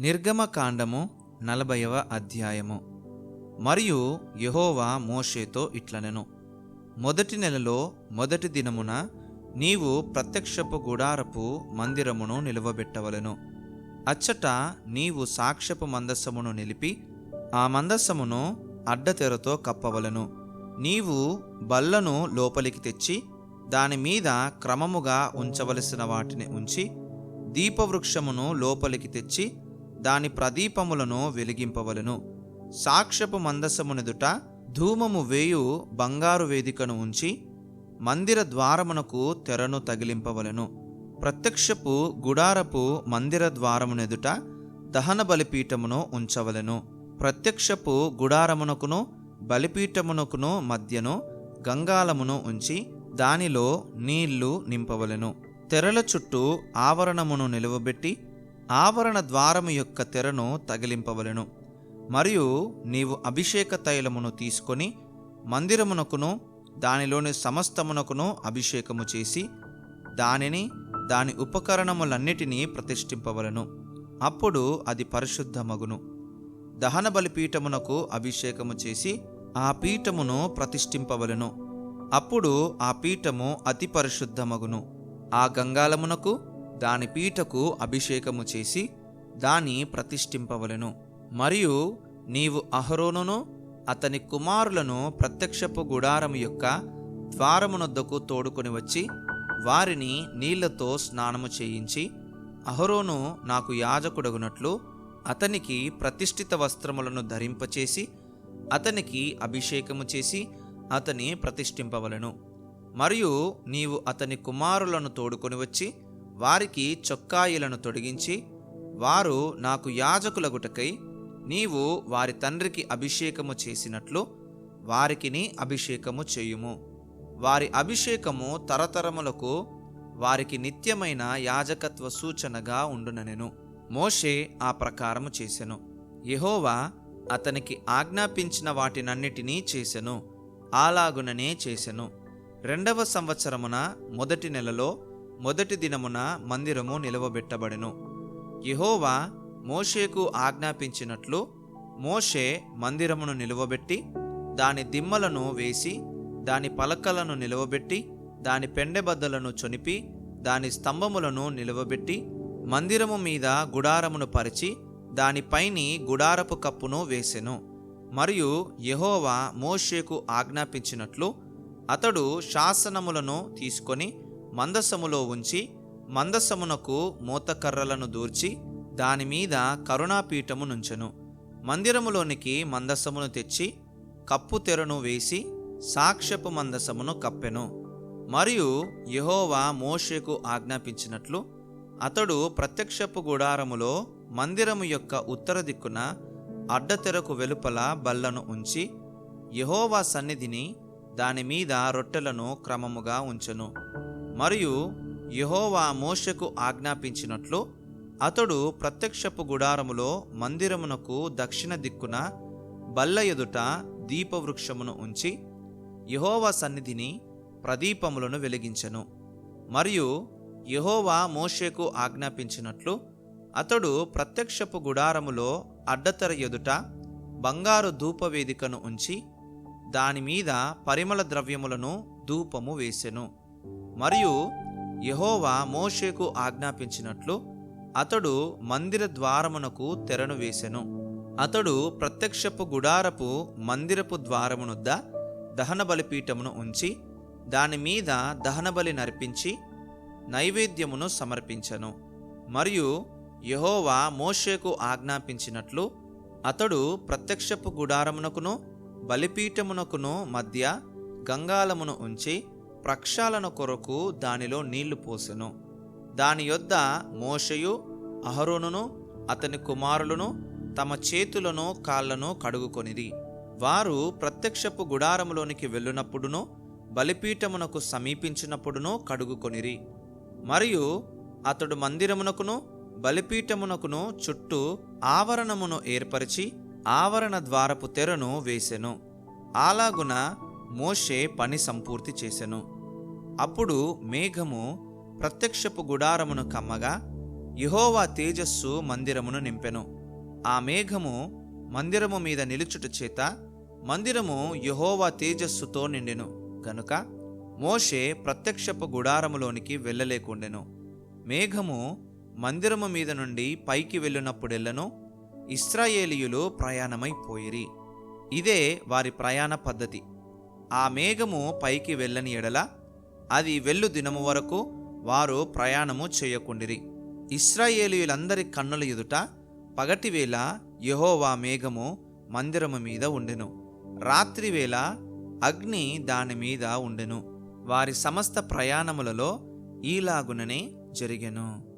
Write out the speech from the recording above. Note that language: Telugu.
నిర్గమకాండము నలభైవ అధ్యాయము. మరియు యహోవా మోషేతో ఇట్లనెను మొదటి నెలలో మొదటి దినమున నీవు ప్రత్యక్షపు గుడారపు మందిరమును నిలువబెట్టవలెను. అచ్చట నీవు సాక్ష్యపు మందస్సమును నిలిపి ఆ మందస్సమును అడ్డతెరతో కప్పవలెను. నీవు బల్లను లోపలికి తెచ్చి దాని మీద క్రమముగా ఉంచవలసిన వాటిని ఉంచి దీపవృక్షమును లోపలికి తెచ్చి దాని ప్రదీపములను వెలిగింపవలెను. సాక్ష్యపు మందసమునెదుట ధూమము వేయు బంగారు వేదికను ఉంచి మందిర ద్వారమునకు తెరను తగిలింపవలెను. ప్రత్యక్షపు గుడారపు మందిర ద్వారమునెదుట దహన బలిపీఠమును ఉంచవలెను. ప్రత్యక్షపు గుడారమునకును బలిపీఠమునకును మధ్యను గంగాలమును ఉంచి దానిలో నీళ్ళు నింపవలెను. తెరల చుట్టూ ఆవరణమును నిలువబెట్టి ఆవరణ ద్వారము యొక్క తెరను తగిలింపవలెను. మరియు నీవు అభిషేక తైలమును తీసుకొని మందిరమునకును దానిలోని సమస్తమునకును అభిషేకము చేసి దానిని దాని ఉపకరణములన్నిటినీ ప్రతిష్ఠింపవలెను. అప్పుడు అది పరిశుద్ధమగును. దహన బలిపీఠమునకు అభిషేకము చేసి ఆ పీఠమును ప్రతిష్ఠింపవలను. అప్పుడు ఆ పీఠము అతి పరిశుద్ధమగును. ఆ గంగాలమునకు దాని పీటకు అభిషేకము చేసి దాని ప్రతిష్ఠింపవలెను. మరియు నీవు అహరోనును అతని కుమారులను ప్రత్యక్షపు గుడారము యొక్క ద్వారమునొద్దకు తోడుకొని వచ్చి వారిని నీళ్ళతో స్నానము చేయించి అహరోను నాకు యాజకుడగునట్లు అతనికి ప్రతిష్ఠిత వస్త్రములను ధరింపచేసి అతనికి అభిషేకము చేసి అతని ప్రతిష్ఠింపవలను. మరియు నీవు అతని కుమారులను తోడుకొని వచ్చి వారికి చొక్కాయిలను తొడిగించి వారు నాకు యాజకులగుటకై నీవు వారి తండ్రికి అభిషేకము చేసినట్లు వారికిని అభిషేకము చేయుము. వారి అభిషేకము తరతరములకు వారికి నిత్యమైన యాజకత్వ సూచనగా ఉండుననెను. మోషే ఆ ప్రకారము చేసెను. యహోవా అతనికి ఆజ్ఞాపించిన వాటినన్నిటినీ చేసెను. అలాగుననే చేసెను. రెండవ సంవత్సరమున మొదటి నెలలో మొదటి దినమున మందిరము నిలవబెట్టబడెను. యహోవా మోషేకు ఆజ్ఞాపించినట్లు మోషే మందిరమును నిలువబెట్టి దాని దిమ్మలను వేసి దాని పలకలను నిలువబెట్టి దాని పెండెబద్దలను చొనిపి దాని స్తంభములను నిలువబెట్టి మందిరము మీద గుడారమును పరిచి దానిపైని గుడారపు కప్పును వేసెను. మరియు యహోవా మోషేకు ఆజ్ఞాపించినట్లు అతడు శాసనములను తీసుకొని మందసములో ఉంచి మందసమునకు మూతకర్రలను దూర్చి దానిమీద కరుణాపీఠము నుంచెను. మందిరములోనికి మందసమును తెచ్చి కప్పు తెరను వేసి సాక్ష్యపు మందసమును కప్పెను. మరియు యహోవా మోషేకు ఆజ్ఞాపించినట్లు అతడు ప్రత్యక్షపు గుడారములో మందిరము యొక్క ఉత్తర దిక్కున అడ్డతెరకు వెలుపల బల్లను ఉంచి యహోవా సన్నిధిని దాని మీద రొట్టెలను క్రమముగా ఉంచెను. మరియు యహోవా మోషకు ఆజ్ఞాపించినట్లు అతడు ప్రత్యక్షపు గుడారములో మందిరమునకు దక్షిణ దిక్కున బల్ల ఎదుట దీపవృక్షమును ఉంచి యహోవా సన్నిధిని ప్రదీపములను వెలిగించెను. మరియు యహోవా మోషేకు ఆజ్ఞాపించినట్లు అతడు ప్రత్యక్షపు గుడారములో అడ్డతెర ఎదుట బంగారు ధూపవేదికను ఉంచి దానిమీద పరిమళ ద్రవ్యములను ధూపము వేసెను. మరియు యహోవా మోషేకు ఆజ్ఞాపించినట్లు అతడు మందిర ద్వారమునకు తెరను వేసెను. అతడు ప్రత్యక్షపు గుడారపు మందిరపు ద్వారమునొద్ద దహన బలిపీఠమును ఉంచి దాని మీద దహనబలి నర్పించి నైవేద్యమును సమర్పించెను. మరియు యహోవా మోషేకు ఆజ్ఞాపించినట్లు అతడు ప్రత్యక్షపు గుడారమునకును బలిపీఠమునకును మధ్య గంగాలమును ఉంచి ప్రక్షాళన కొరకు దానిలో నీళ్ళు పోసెను. దాని యొద్ద మోషయు అహరోనును అతని కుమారులను తమ చేతులను కాళ్ళను కడుగుకొనిది వారు ప్రత్యక్షపు గుడారములోనికి వెళ్ళునప్పుడును బలిపీఠమునకు సమీపించినప్పుడును కడుగుకొనిరి. మరియు అతడు మందిరమునకును బలిపీఠమునకును చుట్టూ ఆవరణమును ఏర్పరిచి ఆవరణ ద్వారపు తెరను వేసెను. అలాగున మోషే పని సంపూర్తి చేసెను. అప్పుడు మేఘము ప్రత్యక్షపు గుడారమును కమ్మగా యహోవా తేజస్సు మందిరమును నింపెను. ఆ మేఘము మందిరము మీద నిలుచుట చేత మందిరము యహోవా తేజస్సుతో నిండెను. గనుక మోషే ప్రత్యక్షపు గుడారములోనికి వెళ్ళలేకుండెను. మేఘము మందిరము మీద నుండి పైకి వెళ్ళినప్పుడెల్లను ఇస్రాయేలీయులు ప్రయాణమైపోయిరి. ఇదే వారి ప్రయాణ పద్ధతి. ఆ మేఘము పైకి వెళ్ళని ఎడల అది వెళ్ళు దినము వరకు వారు ప్రయాణము చేయకుండిరి. ఇస్రాయేలీయులందరి కన్నుల ఎదుట పగటివేళ యహోవా మేఘము మందిరము మీద ఉండెను. రాత్రివేళ అగ్ని దాని మీద ఉండెను. వారి సమస్త ప్రయాణములలో ఈలాగుననే జరిగెను.